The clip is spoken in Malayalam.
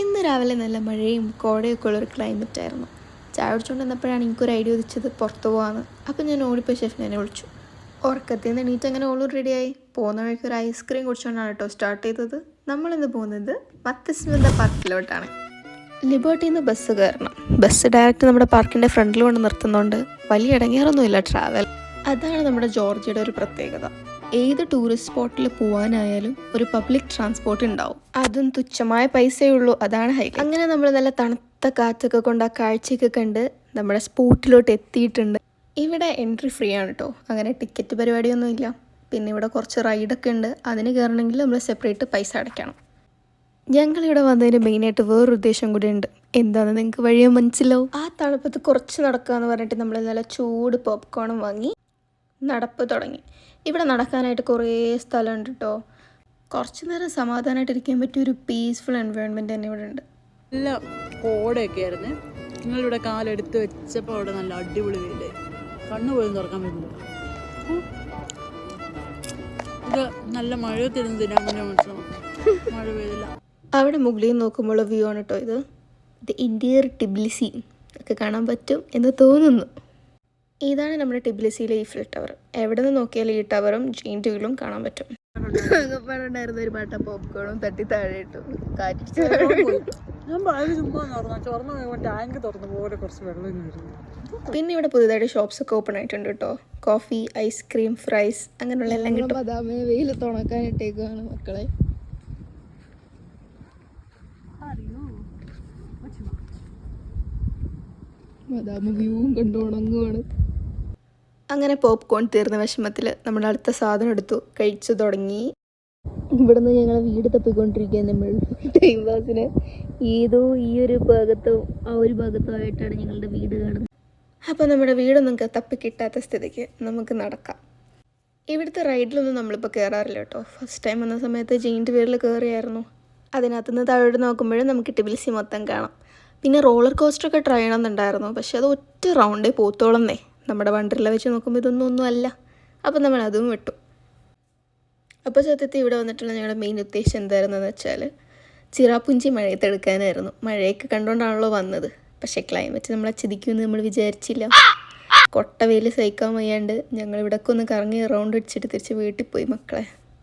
ഇന്ന് രാവിലെ നല്ല മഴയും കോടയൊക്കെ ഉള്ളൊരു ക്ലൈമറ്റ് ആയിരുന്നു. ചായ കുടിച്ചുകൊണ്ട് വന്നപ്പോഴാണ് എനിക്കൊരു ഐഡിയ ഉദിച്ചത് പുറത്ത് പോകാമെന്ന് അപ്പം ഞാൻ ഓടിപ്പോയി ഷെഫിനെ വിളിച്ചു. ഉറക്കത്തിൽ നിന്ന് എണീറ്റ് അങ്ങനെ ഓളും റെഡിയായി പോകുന്ന വഴിക്ക് ഒരു ഐസ്ക്രീം കുടിച്ചുകൊണ്ടാണ് കേട്ടോ സ്റ്റാർട്ട് ചെയ്തത്. നമ്മളിന്ന് പോകുന്നത് മത്തസ്മിത പാർക്കിലോട്ടാണ്. ലിബർട്ടിയിൽ നിന്ന് ബസ് കയറണം. ബസ് ഡയറക്റ്റ് നമ്മുടെ പാർക്കിന്റെ ഫ്രണ്ടിൽ കൊണ്ട് നിർത്തുന്നുണ്ട് വലിയ ഇടങ്ങേറൊന്നുമില്ല ട്രാവൽ അതാണ് നമ്മുടെ ജോർജിയുടെ ഒരു പ്രത്യേകത. ഏത് ടൂറിസ്റ്റ് സ്പോട്ടിൽ പോകാനായാലും ഒരു പബ്ലിക് ട്രാൻസ്പോർട്ട് ഉണ്ടാവും അതും തുച്ഛമായ പൈസയേ ഉള്ളൂ അതാണ് ഹൈലൈറ്റ് അങ്ങനെ നമ്മൾ നല്ല തണുത്ത കാറ്റൊക്കെ കൊണ്ട് ആ കാഴ്ചയൊക്കെ കണ്ട് നമ്മുടെ സ്പോട്ടിലോട്ട് എത്തിയിട്ടുണ്ട്. ഇവിടെ എൻട്രി ഫ്രീ ആണ് കേട്ടോ അങ്ങനെ ടിക്കറ്റ് പരിപാടിയൊന്നും ഇല്ല. പിന്നെ ഇവിടെ കുറച്ച് റൈഡൊക്കെ ഉണ്ട്. അതിന് കയറണമെങ്കിൽ നമ്മൾ സെപ്പറേറ്റ് പൈസ അടയ്ക്കണം. ഞങ്ങളിവിടെ വന്നതിന് മെയിനായിട്ട് വേറൊരു ഉദ്ദേശം കൂടി ഉണ്ട്. എന്താണെന്ന് നിങ്ങൾക്ക് വഴിയെ മനസ്സിലാവും? ആ തണുപ്പത്ത് കുറച്ച് നടക്കുക എന്ന് പറഞ്ഞിട്ട് നമ്മൾ നല്ല ചൂട് പോപ്കോണും വാങ്ങി നടപ്പ് തുടങ്ങി. ഇവിടെ നടക്കാനായിട്ട് കുറേ സ്ഥലമുണ്ട് കേട്ടോ കുറച്ച് നേരം സമാധാനമായിട്ട് ഇരിക്കാൻ പറ്റിയ ഒരു പീസ്ഫുൾ എൻവയോൺമെന്റ് തന്നെ ഇവിടെ ഉണ്ട്. നല്ല കോടയൊക്കെ ആയിരുന്നു. നിങ്ങളിവിടെ കാലെടുത്ത് വെച്ചപ്പോൾ അവിടെ നല്ല അടിപൊളി വീട് കണ്ണു പോലും തുറക്കാൻ പറ്റില്ല ഇത് നല്ല മഴയൊക്കെ ഇരുന്ന് തിന്നാൻ വേണ്ടി മനസ്സിലാവും മഴ പെയ്തില്ല. അവിടെ മുകളിൽ നോക്കുമ്പോൾ വ്യൂ ആണ് കേട്ടോ ഇത്. ഇത് ഇന്ത്യർ ടിബ്ലിസി ഒക്കെ കാണാൻ പറ്റും എന്ന് തോന്നുന്നു. ഇതാണ് നമ്മുടെ ടിബ്ലിസിയിലെ ഈഫിൽ ടവർ. എവിടെ നിന്ന് നോക്കിയാലും ഈ ടവറും ജെയിൻ ട്യൂലും കാണാൻ പറ്റും. ഉണ്ടായിരുന്ന ഒരു പാട്ട പോപ്കോണും തട്ടി താഴെ ഇട്ടു. കാറ്റ് വളരെ ചുമ്മാ തുറന്നു. തുറന്നു ടാങ്ക് തുറന്ന പോലെ കുറച്ച് വെള്ളം ഇങ്ങനെ പിന്നെ ഇവിടെ പുതുതായിട്ട് ഷോപ്സ് ഒക്കെ ഓപ്പൺ ആയിട്ടുണ്ട് കേട്ടോ. കോഫി ഐസ്ക്രീം ഫ്രൈസ് അങ്ങനെയുള്ള എല്ലാം കിട്ടും. ബദാമെ വെയിൽ തുണക്കാനിട്ടേക്കാണ് മക്കളെ. ബദാമ വ്യൂവും കണ്ടു ഉണങ്ങുവാണ്. അങ്ങനെ പോപ്കോൺ തീർന്ന വിഷമത്തിൽ നമ്മൾ അടുത്ത സാധനം എടുത്തു. കഴിച്ചു തുടങ്ങി. ഇവിടുന്ന് ഞങ്ങൾ വീട് തപ്പിക്കൊണ്ടിരിക്കുകയാണ് നമ്മൾ ടൈം പാസിന് ഏതോ ഈ ഒരു ഭാഗത്തോ ആ ഒരു ഭാഗത്തോ ആയിട്ടാണ് ഞങ്ങളുടെ വീട് കാണുന്നത്. അപ്പോൾ നമ്മുടെ വീടൊന്നും തപ്പി കിട്ടാത്ത സ്ഥിതിക്ക് നമുക്ക് നടക്കാം. ഇവിടുത്തെ റൈഡിലൊന്നും നമ്മളിപ്പോൾ കയറാറില്ല കേട്ടോ. ഫസ്റ്റ് ടൈം വന്ന സമയത്ത് ജെയിന്റ് വീട്ടിൽ കയറിയായിരുന്നു അതിനകത്ത് നിന്ന് താഴോട്ട് നോക്കുമ്പോഴും നമുക്ക് ടിബിൽസി മൊത്തം കാണാം. പിന്നെ റോളർ കോസ്റ്ററൊക്കെ ട്രൈ ചെയ്യണമെന്നുണ്ടായിരുന്നു. പക്ഷേ അത് ഒറ്റ റൗണ്ടേ പോത്തോളന്നേ. നമ്മുടെ വണ്ടറില വെച്ച് നോക്കുമ്പോൾ ഇതൊന്നും ഒന്നും അല്ല. അപ്പോൾ നമ്മൾ അതും വിട്ടു. അപ്പോൾ സത്യത്തിൽ ഇവിടെ വന്നിട്ടുള്ള ഞങ്ങളുടെ മെയിൻ ഉദ്ദേശം എന്തായിരുന്നെന്ന് വെച്ചാൽ ചിറാപ്പുഞ്ചി മഴയത്തെടുക്കാനായിരുന്നു മഴയൊക്കെ കണ്ടുകൊണ്ടാണല്ലോ വന്നത്. പക്ഷേ ക്ലൈമറ്റ് നമ്മളെ ചിരിക്കുമെന്ന് നമ്മൾ വിചാരിച്ചില്ല. കൊട്ട വെയിൽ സഹിക്കാൻ വയ്യാണ്ട് ഞങ്ങൾ ഇവിടൊക്കെ ഒന്ന് കറങ്ങി റൗണ്ട് അടിച്ചിട്ട് തിരിച്ച് വീട്ടിൽ പോയി മക്കളെ.